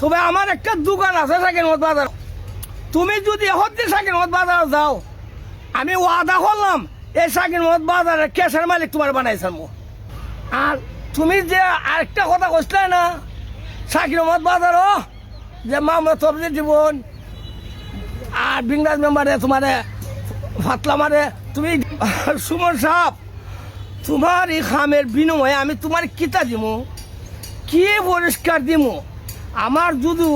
তবে আমার একটা দোকান আছে সাকিনমত বাজার। তুমি যদি হচ্ছে সাকিনমত বাজার যাও, আমি ওয়াদা করলাম, এই সাকিনমত বাজারের ক্যাশের মালিক তোমার বানাইছাম আর তুমি যে আরেকটা কথা কইছিলে না সাকিনমত বাজারও, যে মামলা সবজি জীবন, আর বিংরাজ মেম্বারে তোমারে ফাতলা মারে, তুমি সুমন সাপ তোমার এই খামের বিনিময়ে আমি তোমার কিতা দিমু? কি পরিষ্কার দিমু? আমার যদি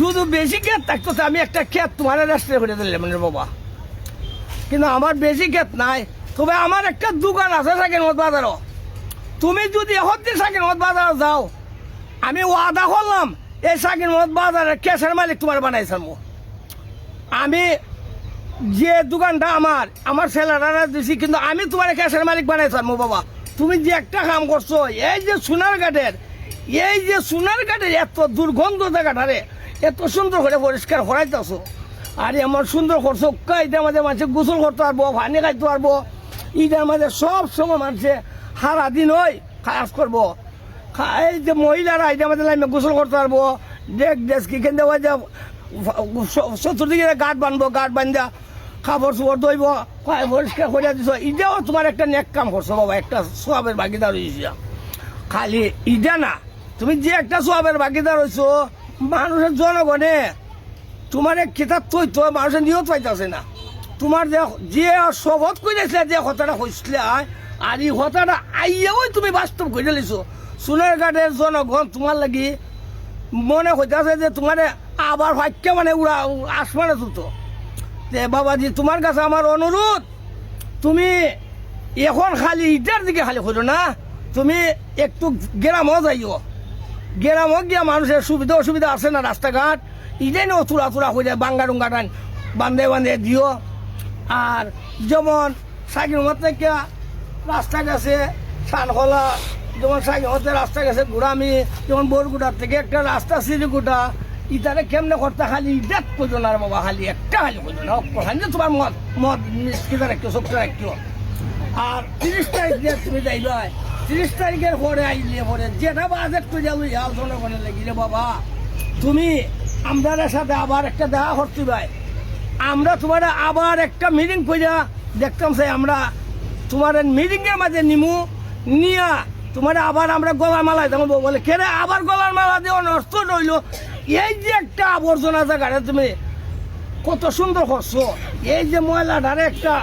যদি বেশি ক্ষেত থাকতো আমি একটা ক্ষেত তোমার রেস্টে করে দিলাম মানে বাবা। কিন্তু আমার বেশি ক্ষেত নাই। তবে আমার একটা দোকান আছে সাকিনমত বাজারও। তুমি যদি হচ্ছে সাকিনমত বাজার যাও, আমি ওয়াদা করলাম, এই সাকিনমত বাজারের ক্যাশের মালিক তোমার বানাইছাম আমি যে দোকানটা আমার আমার ছেলেরা দিছি, কিন্তু আমি তোমার ক্যাশের মালিক বানাইছাম বাবা। তুমি যে একটা কাম করছ, এই যে সোনার ঘাটের এই যে সোনার ঘাটের এত দুর্গন্ধ জায়গাটারে এত সুন্দর করে পরিষ্কার করাইতেছো। আর এমন সুন্দর করছ এটার মাঝে মানুষে গোসল করতে পারব পানি খাইতে পারব। ঈদের মাঝে সব সময় মানুষে সারা দিন ওই কাজ করব। এই যে মহিলারা এটার মাঝে লাইমে গোসল করতে পারব। ডেক ওই যে চ- চতুর্দিকে গাঠ বানবো গাঠ বান্ধা খাবার চোপড় দইব পরিষ্কার করে দিছ। ইটাও তোমার একটা নেক কাম করছ, বাবা, একটা সোয়াবের ভাগিদার হয়েছে খালি ইটা না তুমি যে একটা সোয়াবের ভাগিদার হয়েছো মানুষের জনগণে তোমার এক কিতাব তৈ তো মানুষের নিয়ত পাইতেছে না। তোমার যে যে শপথ করেছিলে যে কথাটা হয়েছিলে আর এই কথাটা আইয়াও তুমি বাস্তব করে লিছো সোনার ঘাটের জনগণ তোমার লাগি মনে হইতেছে যে তোমার আবার ভাগ্য মানে উড়া আসমানে তে বাবাজি, তোমার কাছে আমার অনুরোধ, তুমি এখন খালি ইটার দিকে খালি খোঁজো না, তুমি একটু গ্রামও যাইও। গ্রামও গিয়া মানুষের সুবিধা অসুবিধা আছে না রাস্তাঘাট? ইটাই নো তুলা হয়ে যায়, বাঙ্গা টান। বান্ধে বান্ধে দিও। আর যেমন সাইকেল থেকে রাস্তা গেছে সানখোলা যেমন সাইকেল রাস্তা গেছে, ঘুরামি, যেমন বরগুড়ার থেকে একটা রাস্তা সিরিগুটা ইতারে কেমনে করতে খালি ইটাত করছ না বাবা খালি একটা খালি করছ না। খালি তোমার মদ মদ মিষ্টিটা রাখিও, সবটা রাখিও। আর তিরিশ তারিখ দিয়ে তুমি যাইবা তিরিশ তারিখের পরে আইলে পরে যেটা বাজেট করে যাব ইহাল জনগণের লাগিলে বাবা। তুমি আমাদের সাথে আবার একটা দেখা করতে ভাই আমরা তোমার আবার একটা মিটিং কইরা দেখতাম, সেই আমরা তোমার মিটিং এর মাঝে নিমু, নিয়া তোমার আবার আমরা গলার মালা দেবো বলে কেরে আবার গলার মালা দেওয়া নষ্ট রইল? এই যে একটা আবর্জনা জায়গাটা তুমি কত সুন্দর করছ। এই যে ময়লাটারে একটা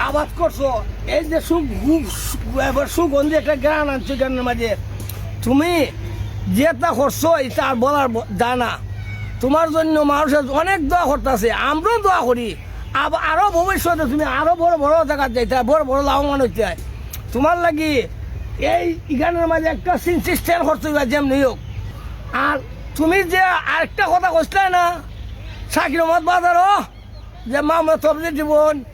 আবাদ করছ। এই যে সুগন্ধি একটা গ্রান আনছো গ্রানের মাঝে। তুমি যেটা করছ, এটা আর বলার জানা তোমার জন্য মানুষের অনেক দোয়া করতেছে, আমরাও দোয়া করি। আব- আরও ভবিষ্যতে তুমি আরও বড় বড় জায়গা যাইতে বড় বড় লাভবান হইতে। তোমার লাগি এই ইগানের মাঝে একটা সিস্টেম করতে হবে যেমনি হোক। আর তুমি যে আরেকটা কথা কইছিলে না, সাকির মত বাজারও, যে মামলা সবজি জীবন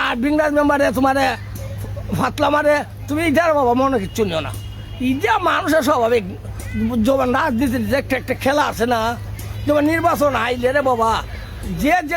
আর বিংরাজ মেম্বারে তোমারে ফাতলা মারে, তুমি ইটার বাবা, মনে কিচ্ছু নিও না। ইটা মানুষের স্বাভাবিক যেমন রাজনীতির যে একটা একটা খেলা আছে না, যখন নির্বাচন আইলে রে বাবা, যে যে